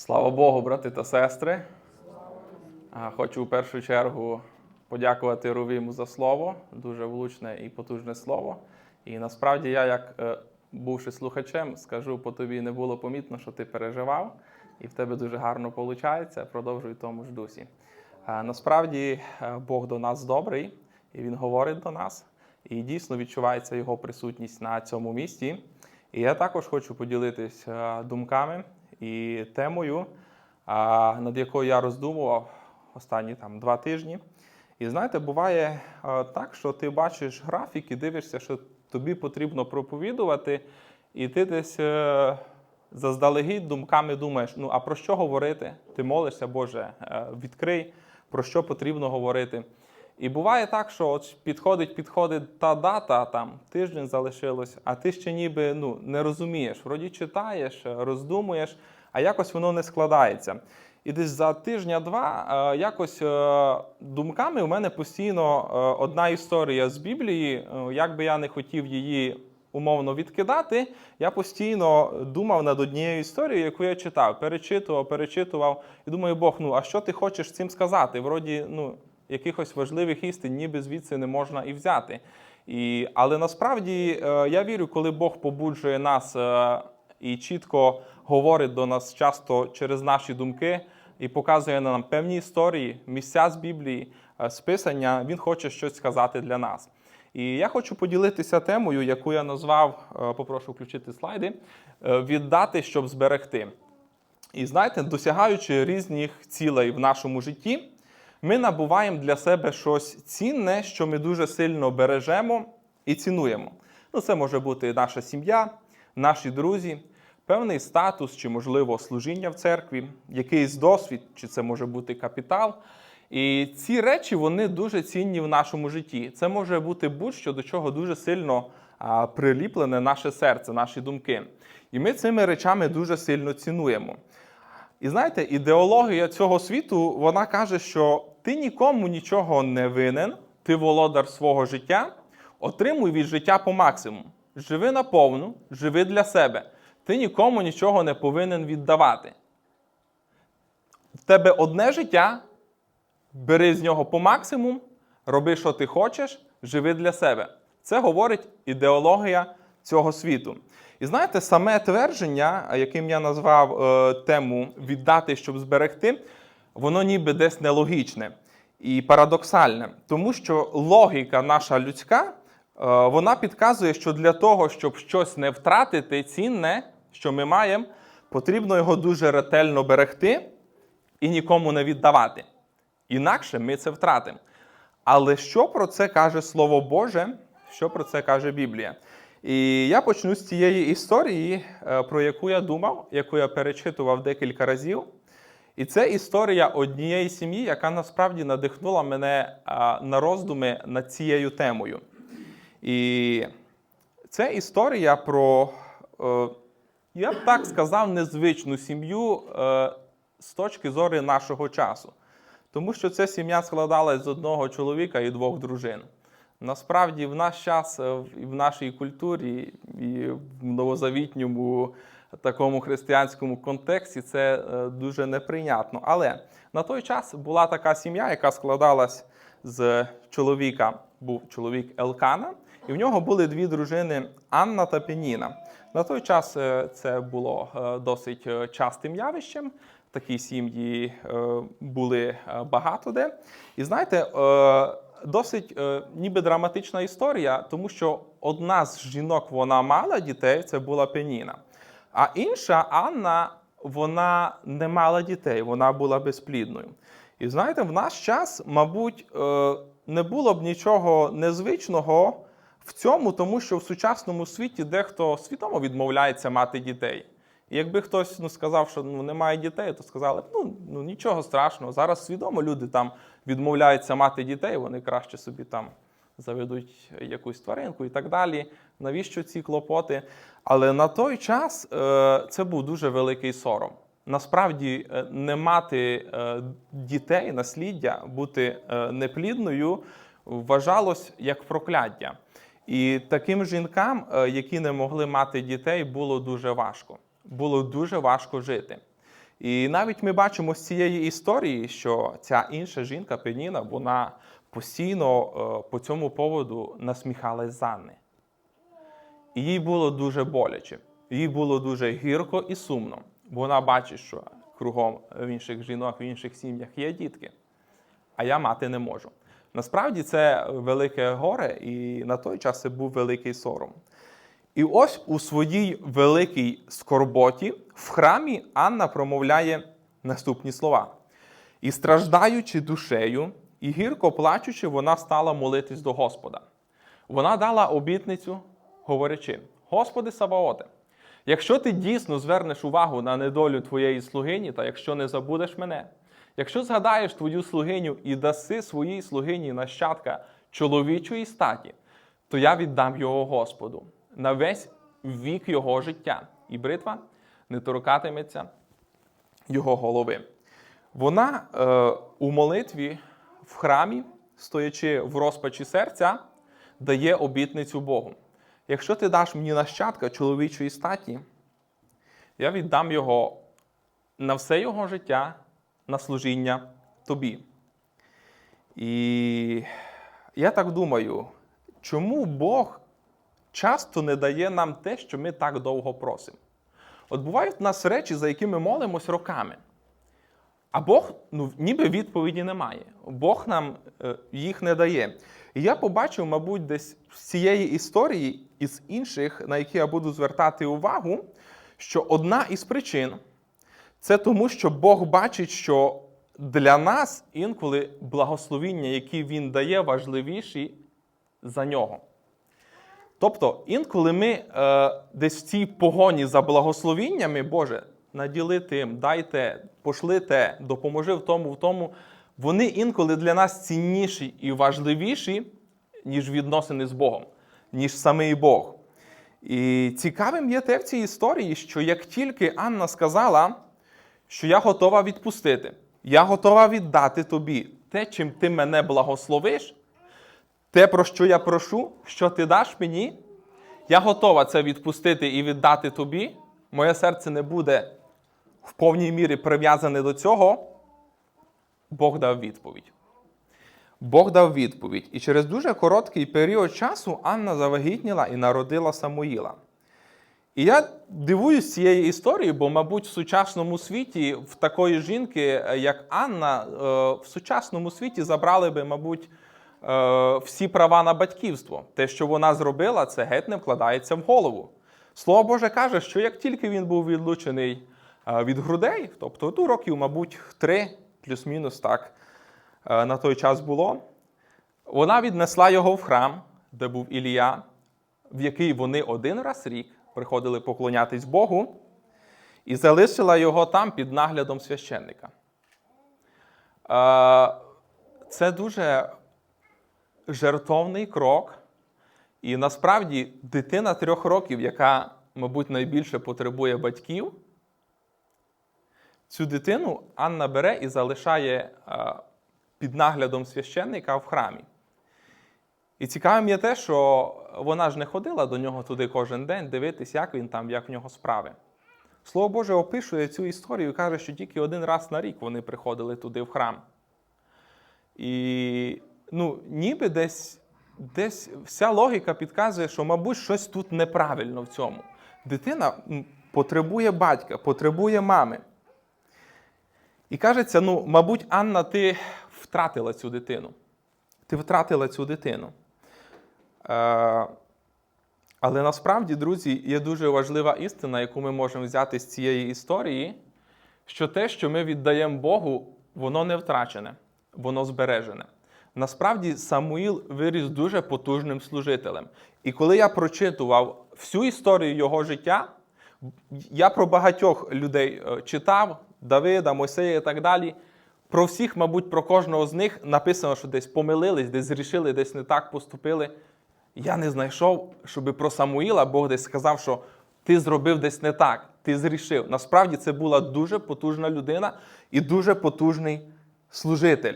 Слава Богу, брати та сестри. Хочу в першу чергу подякувати Рувіму за слово, дуже влучне і потужне слово. І насправді я, як е, бувши слухачем, скажу по тобі, не було помітно, що ти переживав, і в тебе дуже гарно виходить. Продовжуй тому ж дусі. Насправді е, Бог до нас добрий, і Він говорить до нас, і дійсно відчувається його присутність на цьому місці. І я також хочу поділитися думками і темою, над якою я роздумував останні там два тижні. І знаєте, буває так, що ти бачиш графік і дивишся, що тобі потрібно проповідувати, і ти десь е, заздалегідь думками думаєш: ну а про що говорити? Ти молишся, Боже, е, відкрий, про що потрібно говорити. І буває так, що от підходить, підходить та дата, там тиждень залишилось, а ти ще ніби ну, не розумієш. Вроді читаєш, роздумуєш, а якось воно не складається. І десь за тижня-два е, якось е, думками у мене постійно е, одна історія з Біблії. Як би я не хотів її умовно відкидати, я постійно думав над однією історією, яку я читав, перечитував, перечитував. І думаю, Бог, ну а що ти хочеш цим сказати? Вроді, ну якихось важливих істин, ніби звідси не можна і взяти. І, але насправді е, я вірю, коли Бог побуджує нас е, і чітко говорить до нас часто через наші думки і показує нам певні історії, місця з Біблії, е, списання, Він хоче щось сказати для нас. І я хочу поділитися темою, яку я назвав, е, попрошу включити слайди, е, віддати, щоб зберегти. І знаєте, досягаючи різних цілей в нашому житті, ми набуваємо для себе щось цінне, що ми дуже сильно бережемо і цінуємо. Ну, це може бути наша сім'я, наші друзі, певний статус чи, можливо, служіння в церкві, якийсь досвід, чи це може бути капітал. І ці речі вони дуже цінні в нашому житті. Це може бути будь-що до чого дуже сильно приліплене наше серце, наші думки. І ми цими речами дуже сильно цінуємо. І знаєте, ідеологія цього світу вона каже, що ти нікому нічого не винен, ти володар свого життя, отримуй від життя по максимуму. Живи наповну, живи для себе. Ти нікому нічого не повинен віддавати. В тебе одне життя, бери з нього по максимум, роби, що ти хочеш, живи для себе. Це говорить ідеологія цього світу. І знаєте, саме твердження, яким я назвав е, тему віддати, щоб зберегти, воно ніби десь нелогічне і парадоксальне, тому що логіка наша людська, е, вона підказує, що для того, щоб щось не втратити цінне, що ми маємо, потрібно його дуже ретельно берегти і нікому не віддавати. Інакше ми це втратимо. Але що про це каже Слово Боже, що про це каже Біблія? І я почну з цієї історії, е, про яку я думав, яку я перечитував декілька разів. І це історія однієї сім'ї, яка насправді надихнула мене на роздуми над цією темою. І це історія про, е, я б так сказав, незвичну сім'ю е, з точки зору нашого часу. Тому що ця сім'я складалась з одного чоловіка і двох дружин. Насправді, в наш час е, в нашій культурі, і в новозавітньому такому християнському контексті це е, дуже неприйнятно. Але на той час була така сім'я, яка складалась з чоловіка, був чоловік Елкана, і в нього були дві дружини Анна та Пеніна. На той час е, це було е, досить частим явищем. Такі сім'ї були багато де. І знаєте, досить ніби драматична історія, тому що одна з жінок вона мала дітей, це була Пеніна. А інша Анна, вона не мала дітей, вона була безплідною. І знаєте, в наш час, мабуть, е, не було б нічого незвичного в цьому, тому що в сучасному світі дехто свідомо відмовляється мати дітей. І якби хтось ну, сказав, що ну, немає дітей, то сказали ну, ну нічого страшного. Зараз свідомо люди там відмовляються мати дітей, вони краще собі там заведуть якусь тваринку і так далі. Навіщо ці клопоти? Але на той час е, це був дуже великий сором. Насправді, е, не мати е, дітей, насліддя, бути неплідною вважалось як прокляття. І таким жінкам, які не могли мати дітей, було дуже важко. Було дуже важко жити. І навіть ми бачимо з цієї історії, що ця інша жінка Пеніна, вона постійно е, по цьому поводу насміхалась з. І їй було дуже боляче, їй було дуже гірко і сумно. Бо вона бачить, що кругом в інших жінок, в інших сім'ях є дітки, а я мати не можу. Насправді це велике горе, і на той час це був великий сором. І ось у своїй великій скорботі в храмі Анна промовляє наступні слова. І страждаючи душею, і гірко плачучи, вона стала молитись до Господа. Вона дала обітницю, говорячи: Господи Саваоте, якщо ти дійсно звернеш увагу на недолю твоєї слугині, та якщо не забудеш мене, якщо згадаєш твою слугиню і даси своїй слугині нащадка чоловічої статі, то я віддам його Господу на весь вік його життя, і бритва не торкатиметься його голови. Вона е, у молитві в храмі, стоячи в розпачі серця, дає обітницю Богу. Якщо ти даш мені нащадка чоловічої статі, я віддам його на все його життя, на служіння тобі. І я так думаю, чому Бог часто не дає нам те, що ми так довго просимо? От бувають в нас речі, за які ми молимось роками. А Бог ну, ніби відповіді немає. Бог нам е, їх не дає. І я побачив, мабуть, десь з цієї історії і з інших, на які я буду звертати увагу, що одна із причин це тому, що Бог бачить, що для нас інколи благословіння, які Він дає, важливіші за нього. Тобто, інколи ми е, десь в цій погоні за благословіннями, Боже, наділи тим, дай те, пошли те, допоможи в тому, в тому. Вони інколи для нас цінніші і важливіші, ніж відносини з Богом, ніж самий Бог. І цікавим є те в цій історії, що як тільки Анна сказала, що я готова відпустити, я готова віддати тобі те, чим ти мене благословиш, те, про що я прошу, що ти даш мені, я готова це відпустити і віддати тобі. Моє серце не буде в повній мірі прив'язане до цього. Бог дав відповідь. Бог дав відповідь. І через дуже короткий період часу Анна завагітніла і народила Самуїла. І я дивуюсь цієї історії, бо, мабуть, в сучасному світі в такої жінки, як Анна, е, в сучасному світі забрали би, мабуть, е, всі права на батьківство. Те, що вона зробила, це геть не вкладається в голову. Слово Боже каже, що як тільки він був відлучений від грудей, тобто ну, років, мабуть, три, плюс-мінус так е, на той час було, вона віднесла його в храм, де був Ілія, в який вони один раз рік приходили поклонятись Богу, і залишила його там під наглядом священника. Е, Це дуже жертовний крок. І насправді дитина трьох років, яка, мабуть, найбільше потребує батьків, цю дитину Анна бере і залишає е, під наглядом священника в храмі. І цікавим є те, що вона ж не ходила до нього туди кожен день дивитись, як він там, як в нього справи. Слово Боже описує цю історію і каже, що тільки один раз на рік вони приходили туди в храм. І ну, ніби десь, десь вся логіка підказує, що, мабуть, щось тут неправильно в цьому. Дитина потребує батька, потребує мами. І кажеться, ну, мабуть, Анна, ти втратила цю дитину. Ти втратила цю дитину. Е, але насправді, друзі, є дуже важлива істина, яку ми можемо взяти з цієї історії, що те, що ми віддаємо Богу, воно не втрачене, воно збережене. Насправді, Самуїл виріс дуже потужним служителем. І коли я прочитував всю історію його життя, я про багатьох людей е, читав, Давида, Мойсея і так далі. Про всіх, мабуть, про кожного з них написано, що десь помилились, десь зрішили, десь не так поступили. Я не знайшов, щоб про Самуїла Бог десь сказав, що ти зробив десь не так, ти зрішив. Насправді це була дуже потужна людина і дуже потужний служитель.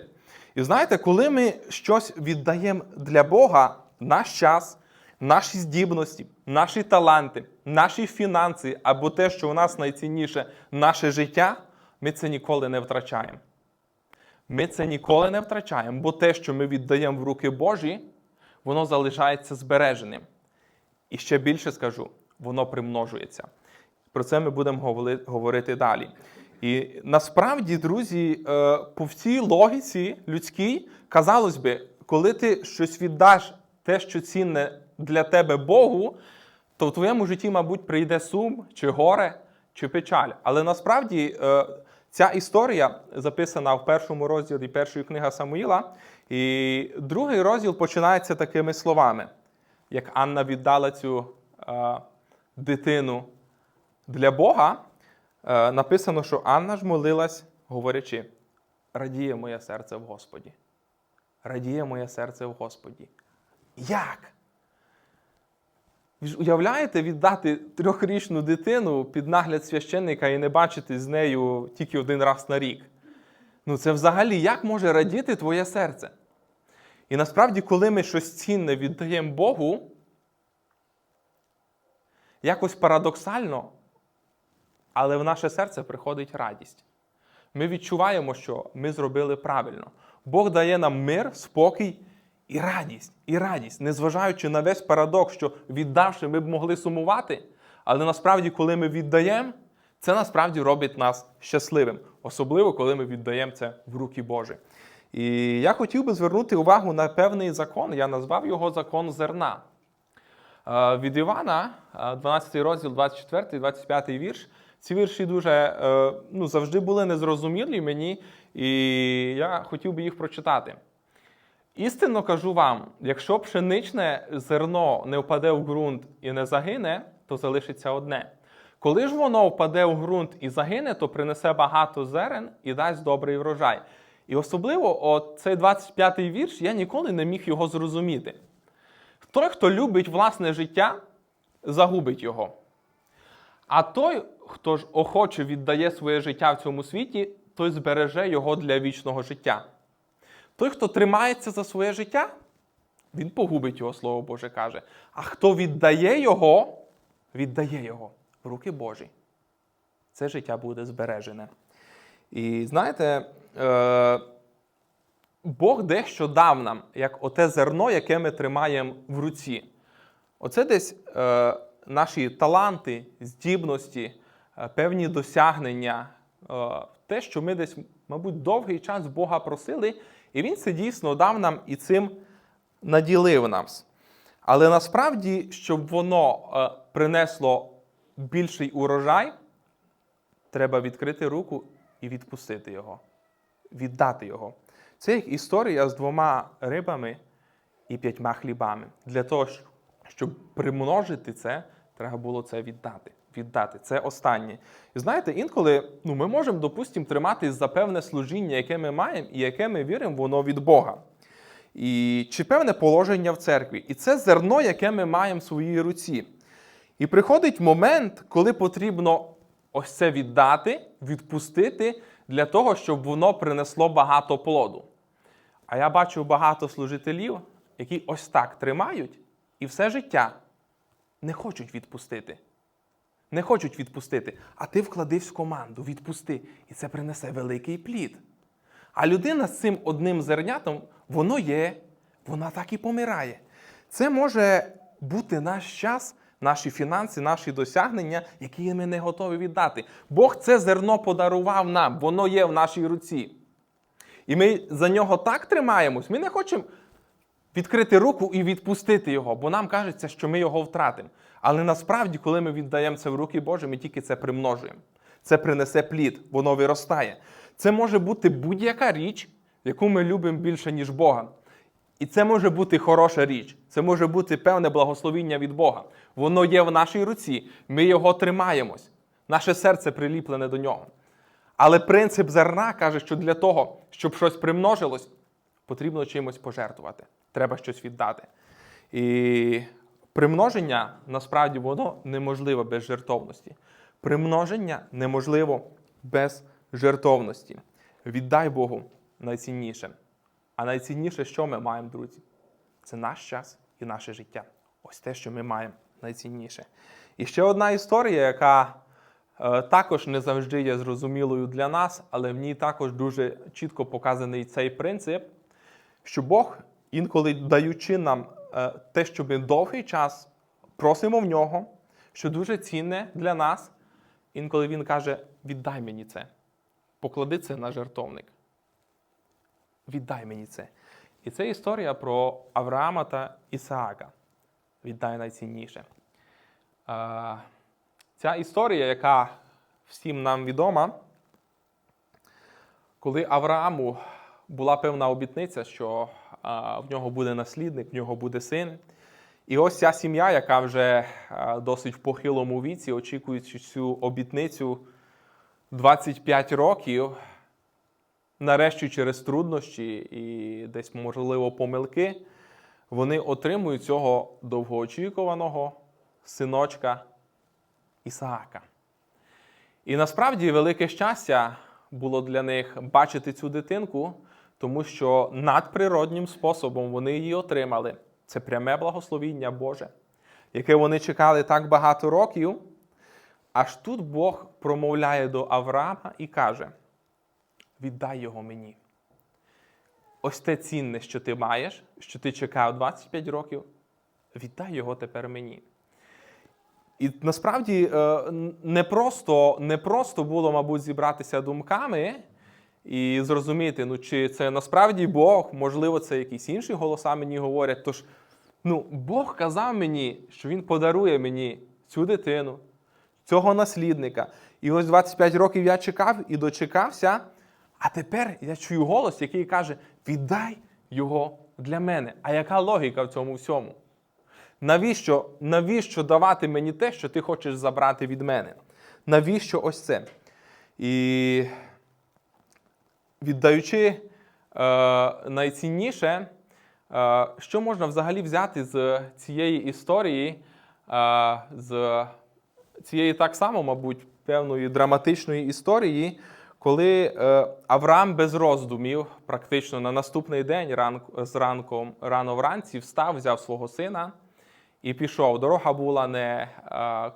І знаєте, коли ми щось віддаємо для Бога, наш час, наші здібності, наші таланти, наші фінанси або те, що у нас найцінніше, наше життя, ми це ніколи не втрачаємо. Ми це ніколи не втрачаємо, бо те, що ми віддаємо в руки Божі, воно залишається збереженим. І ще більше скажу, воно примножується. Про це ми будемо говорити далі. І насправді, друзі, е, по всій логіці людській, казалось би, коли ти щось віддаш, те, що цінне для тебе Богу, то в твоєму житті, мабуть, прийде сум, чи горе, чи печаль. Але насправді е, ця історія записана в першому розділі першої книги Самуїла, і другий розділ починається такими словами: як Анна віддала цю е, дитину для Бога, е, написано, що Анна ж молилась, говорячи: радіє моє серце в Господі. Радіє моє серце в Господі. Як? Ви ж уявляєте віддати трьохрічну дитину під нагляд священника і не бачити з нею тільки один раз на рік? Ну це взагалі як може радіти твоє серце? І насправді, коли ми щось цінне віддаємо Богу, якось парадоксально, але в наше серце приходить радість. Ми відчуваємо, що ми зробили правильно. Бог дає нам мир, спокій і радість, і радість, незважаючи на весь парадокс, що віддавши, ми б могли сумувати. Але насправді, коли ми віддаємо, це насправді робить нас щасливим, особливо коли ми віддаємо це в руки Божі. І я хотів би звернути увагу на певний закон. Я назвав його закон зерна. Е, Від Івана, е, 12 розділ, 24, 25 вірш. Ці вірші дуже е, ну, завжди були незрозумілі мені, і я хотів би їх прочитати. Істинно кажу вам: якщо пшеничне зерно не впаде в ґрунт і не загине, то залишиться одне. Коли ж воно впаде в ґрунт і загине, то принесе багато зерен і дасть добрий врожай. І особливо от цей 25-й вірш я ніколи не міг його зрозуміти. Той, хто любить власне життя, загубить його. А той, хто ж охоче віддає своє життя в цьому світі, той збереже його для вічного життя. Той, хто тримається за своє життя, він погубить його, Слово Боже каже. А хто віддає його, віддає його в руки Божі. Це життя буде збережене. І знаєте, е, Бог дещо дав нам, як оте зерно, яке ми тримаємо в руці. Оце десь е, наші таланти, здібності, е, певні досягнення, те, що ми десь, мабуть, довгий час Бога просили, і Він це дійсно дав нам і цим наділив нас. Але насправді, щоб воно е, принесло більший урожай, треба відкрити руку і відпустити його, віддати його. Це як історія з двома рибами і п'ятьма хлібами. Для того, щоб примножити це, треба було це віддати. Віддати це останнє. І знаєте, інколи ну, ми можемо, допустимо, триматись за певне служіння, яке ми маємо, і яке ми віримо, воно від Бога. І чи певне положення в церкві. І це зерно, яке ми маємо в своїй руці. І приходить момент, коли потрібно ось це віддати, відпустити для того, щоб воно принесло багато плоду. А я бачу багато служителів, які ось так тримають і все життя не хочуть відпустити. Не хочуть відпустити. А ти вкладись в команду, відпусти, і це принесе великий плід. А людина з цим одним зернятом, воно є, вона так і помирає. Це може бути наш час, наші фінанси, наші досягнення, які ми не готові віддати. Бог це зерно подарував нам, воно є в нашій руці. І ми за нього так тримаємось, ми не хочемо відкрити руку і відпустити його, бо нам кажеться, що ми його втратимо. Але насправді, коли ми віддаємо це в руки Божі, ми тільки це примножуємо. Це принесе плід, воно виростає. Це може бути будь-яка річ, яку ми любимо більше, ніж Бога. І це може бути хороша річ, це може бути певне благословіння від Бога. Воно є в нашій руці, ми його тримаємось. Наше серце приліплене до нього. Але принцип зерна каже, що для того, щоб щось примножилось, потрібно чимось пожертвувати. Треба щось віддати. І примноження насправді воно неможливе без жертовності. Примноження неможливо без жертовності. Віддай Богу найцінніше. А найцінніше, що ми маємо, друзі? Це наш час і наше життя. Ось те, що ми маємо найцінніше. І ще одна історія, яка е, також не завжди є зрозумілою для нас, але в ній також дуже чітко показаний цей принцип, що Бог, інколи даючи нам е, те, що ми довгий час просимо в нього, що дуже цінне для нас, інколи Він каже: віддай мені це, поклади це на жертовник. Віддай мені це. І це історія про Авраама та Ісаака. Віддай найцінніше. Е, Ця історія, яка всім нам відома, коли Аврааму була певна обітниця, що в нього буде наслідник, в нього буде син. І ось ця сім'я, яка вже досить в похилому віці, очікуючи цю обітницю 25 років, нарешті через труднощі і десь, можливо, помилки, вони отримують цього довгоочікуваного синочка Ісаака. І насправді велике щастя було для них бачити цю дитинку, тому що надприроднім способом вони її отримали. Це пряме благословіння Боже, яке вони чекали так багато років. Аж тут Бог промовляє до Авраама і каже: віддай його мені. Ось те цінне, що ти маєш, що ти чекав 25 років, віддай його тепер мені. І насправді е, не просто, не просто було, мабуть, зібратися думками і зрозуміти, ну чи це насправді Бог, можливо, це якісь інші голоса мені говорять. Тож, ну, Бог казав мені, що Він подарує мені цю дитину, цього наслідника. І ось 25 років я чекав і дочекався. А тепер я чую голос, який каже: віддай його для мене. А яка логіка в цьому всьому? Навіщо, навіщо давати мені те, що ти хочеш забрати від мене? Навіщо ось це? І віддаючи е, найцінніше, е, що можна взагалі взяти з цієї історії, е, з цієї так само, мабуть, певної драматичної історії, коли Авраам без роздумів, практично на наступний день ранку, зранку, рано вранці, встав, взяв свого сина і пішов. Дорога була не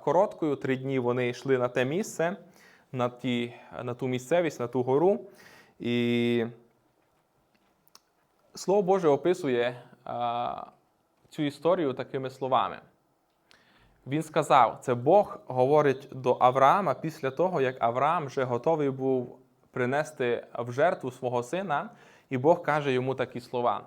короткою. Три дні вони йшли на те місце, на, ті, на ту місцевість, на ту гору. І Слово Боже описує е, цю історію такими словами. Він сказав, це Бог говорить до Авраама після того, як Авраам вже готовий був принести в жертву свого сина, і Бог каже йому такі слова.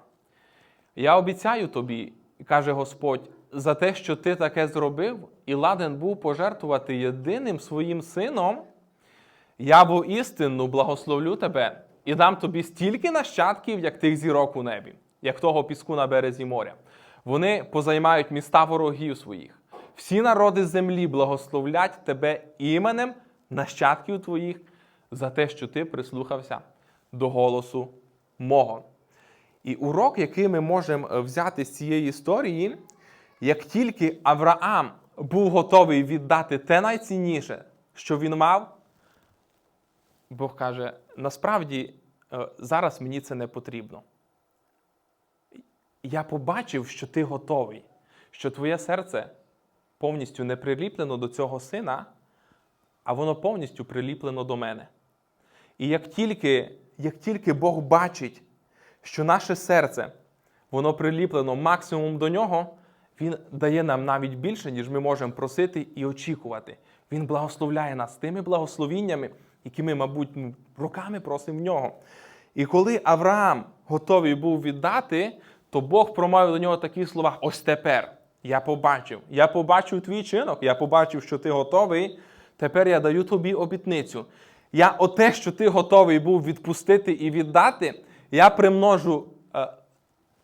Я обіцяю тобі, каже Господь, за те, що ти таке зробив, і ладен був пожертвувати єдиним своїм сином, я бо істинно благословлю тебе і дам тобі стільки нащадків, як тих зірок у небі, як того піску на березі моря. Вони позаймають міста ворогів своїх. Всі народи землі благословлять тебе іменем нащадків твоїх за те, що ти прислухався до голосу мого. І урок, який ми можемо е, взяти з цієї історії, як тільки Авраам був готовий віддати те найцінніше, що він мав, Бог каже: насправді е, зараз мені це не потрібно. Я побачив, що ти готовий, що твоє серце повністю не приліплено до цього сина, а воно повністю приліплено до мене. І як тільки, як тільки Бог бачить, що наше серце, воно приліплено максимум до нього, Він дає нам навіть більше, ніж ми можемо просити і очікувати. Він благословляє нас тими благословіннями, які ми, мабуть, роками просимо в нього. І коли Авраам готовий був віддати, то Бог промовив до нього такі слова: ось тепер я побачив. Я побачив твій чинок, я побачив, що ти готовий. Тепер я даю тобі обітницю. Я оте, що ти готовий був відпустити і віддати, я примножу е,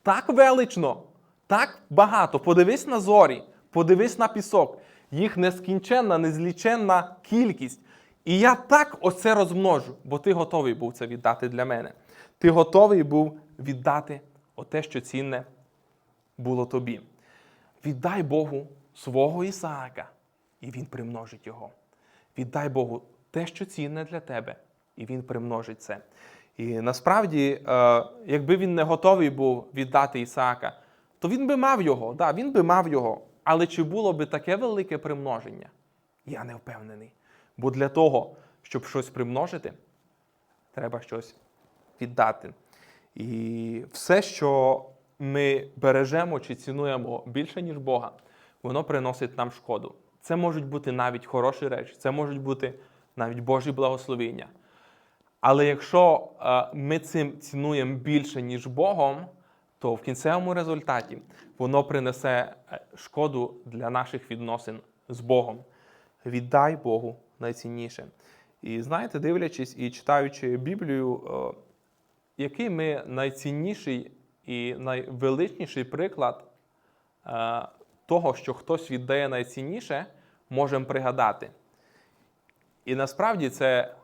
так велично, так багато. Подивись на зорі, подивись на пісок. Їх нескінченна, незліченна кількість. І я так оце розмножу, бо ти готовий був це віддати для мене. Ти готовий був віддати оте, що цінне було тобі. Віддай Богу свого Ісаака, і Він примножить його. Віддай Богу те, що цінне для тебе, і Він примножить це. І насправді, е, якби він не готовий був віддати Ісаака, то він би мав його, да, він би мав його. Але чи було би таке велике примноження? Я не впевнений. Бо для того, щоб щось примножити, треба щось віддати. І все, що ми бережемо чи цінуємо більше, ніж Бога, воно приносить нам шкоду. Це можуть бути навіть хороші речі, це можуть бути навіть Божі благословіння. Але якщо е, ми цим цінуємо більше, ніж Богом, то в кінцевому результаті воно принесе е, шкоду для наших відносин з Богом. Віддай Богу найцінніше. І знаєте, дивлячись і читаючи Біблію, е, який ми найцінніший і найвеличніший приклад е, того, що хтось віддає найцінніше, можемо пригадати. І насправді це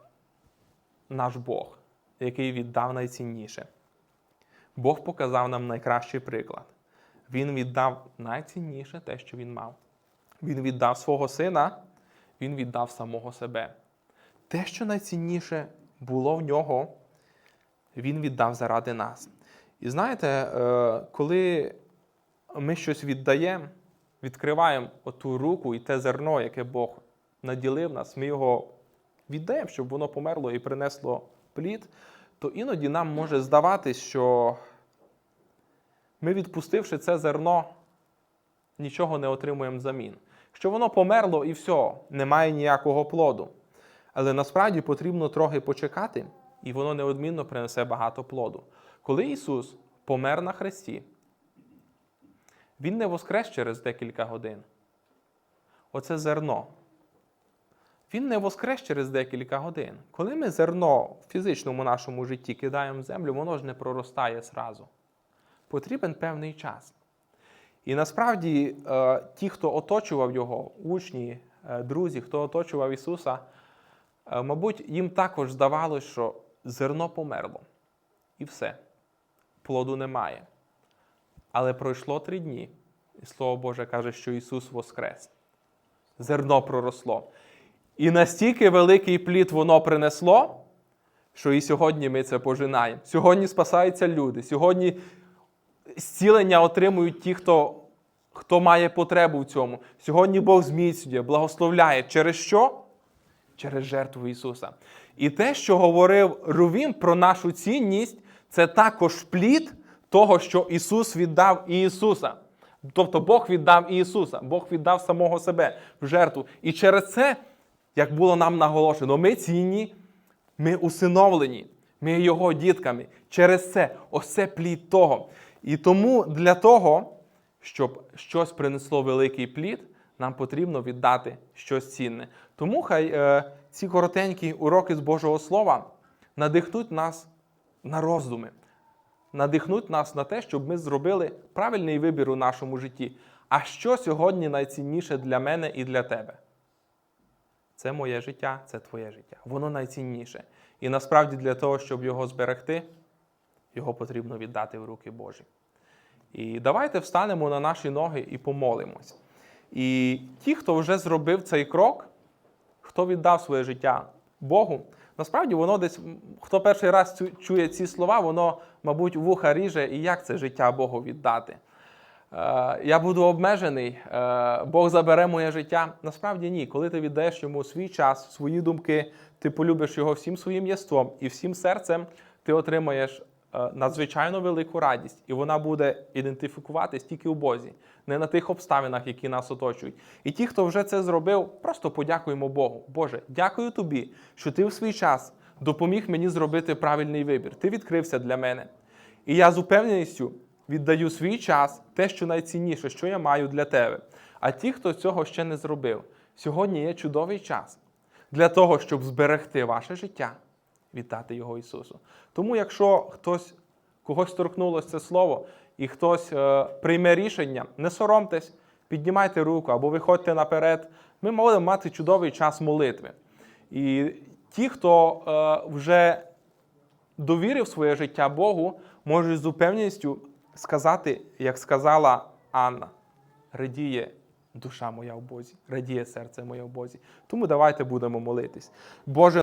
наш Бог, який віддав найцінніше. Бог показав нам найкращий приклад. Він віддав найцінніше те, що він мав. Він віддав свого сина, він віддав самого себе. Те, що найцінніше було в нього, він віддав заради нас. І знаєте, е, коли ми щось віддаємо, відкриваємо оту руку і те зерно, яке Бог наділив нас, ми його віддаємо, щоб воно померло і принесло плід, то іноді нам може здаватись, що ми, відпустивши це зерно, нічого не отримуємо взамін. Що воно померло і все, немає ніякого плоду. Але насправді потрібно трохи почекати, і воно неодмінно принесе багато плоду. Коли Ісус помер на хресті, Він не воскрес через декілька годин. Оце зерно. Він не воскрес через декілька годин. Коли ми зерно в фізичному нашому житті кидаємо в землю, воно ж не проростає зразу. Потрібен певний час. І насправді е, ті, хто оточував його, учні, е, друзі, хто оточував Ісуса, е, мабуть, їм також здавалось, що зерно померло. І все. Плоду немає. Але пройшло три дні, і Слово Боже каже, що Ісус воскрес. Зерно проросло. І настільки великий плід воно принесло, що і сьогодні ми це пожинаємо. Сьогодні спасаються люди. Сьогодні зцілення отримують ті, хто, хто має потребу в цьому. Сьогодні Бог зміцнює, благословляє. Через що? Через жертву Ісуса. І те, що говорив Рувім про нашу цінність, це також плід того, що Ісус віддав Ісуса. Тобто Бог віддав Ісуса, Бог віддав самого себе в жертву. І через це, як було нам наголошено, ми цінні, ми усиновлені, ми Його дітками. Через це ось це плід того. І тому для того, щоб щось принесло великий плід, нам потрібно віддати щось цінне. Тому хай е, ці коротенькі уроки з Божого Слова надихнуть нас на роздуми, надихнуть нас на те, щоб ми зробили правильний вибір у нашому житті. А що сьогодні найцінніше для мене і для тебе? Це моє життя, це твоє життя. Воно найцінніше. І насправді для того, щоб його зберегти, його потрібно віддати в руки Божі. І давайте встанемо на наші ноги і помолимось. І ті, хто вже зробив цей крок, хто віддав своє життя Богу, насправді воно десь, хто перший раз чує ці слова, воно, мабуть, вуха ріже, і як це життя Богу віддати. Е, Я буду обмежений, е, Бог забере моє життя. Насправді ні. Коли ти віддаєш йому свій час, свої думки, ти полюбиш його всім своїм єством і всім серцем, ти отримаєш надзвичайно велику радість, і вона буде ідентифікуватись тільки у Бозі, не на тих обставинах, які нас оточують. І ті, хто вже це зробив, просто подякуємо Богу. Боже, дякую тобі, що ти в свій час допоміг мені зробити правильний вибір. Ти відкрився для мене. І я з упевненістю віддаю свій час, те, що найцінніше, що я маю для тебе. А ті, хто цього ще не зробив, сьогодні є чудовий час для того, щоб зберегти ваше життя, віддати його Ісусу. Тому, якщо хтось когось торкнулося це слово, і хтось е, прийме рішення, не соромтесь, піднімайте руку або виходьте наперед. Ми можемо мати чудовий час молитви. І ті, хто е, вже довірив своє життя Богу, можуть з упевненістю сказати, як сказала Анна: радіє душа моя в Бозі, радіє серце моє в Бозі. Тому давайте будемо молитись. Боже.